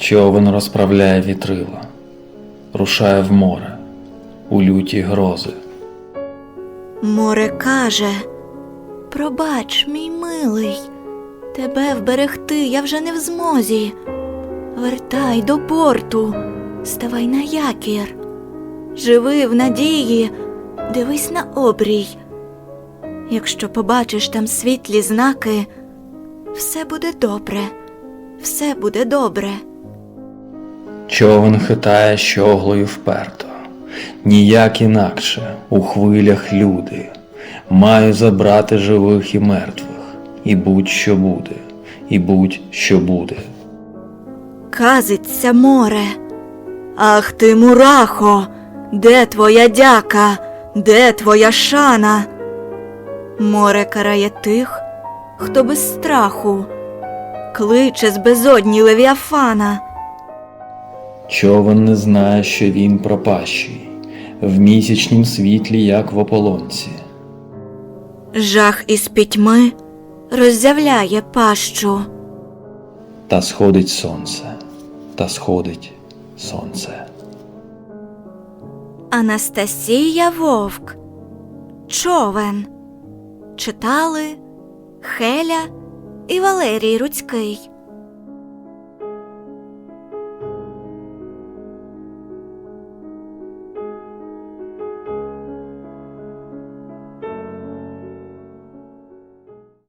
Човен розправляє вітрила, рушає в море, у люті грози. Море каже: Пробач, мій милий, тебе вберегти я вже не в змозі. Вертай до порту, ставай на якір. Живи в надії, дивись на обрій. Якщо побачиш там світлі знаки, все буде добре, все буде добре. Човен хитає щоглою вперто, ніяк інакше у хвилях люди. Маю забрати живих і мертвих, і будь-що буде, і будь-що буде. Казиться море. Ах ти, мурахо, де твоя дяка, де твоя шана? Море карає тих, хто без страху, кличе з безодні левіафана. Човен не знає, що він пропащий, в місячнім світлі, як в ополонці. Жах із пітьми роззявляє пащу. Та сходить сонце, та сходить сонце. Анастасія Вовк. Човен. Читали Хеля і Валерій Руцький.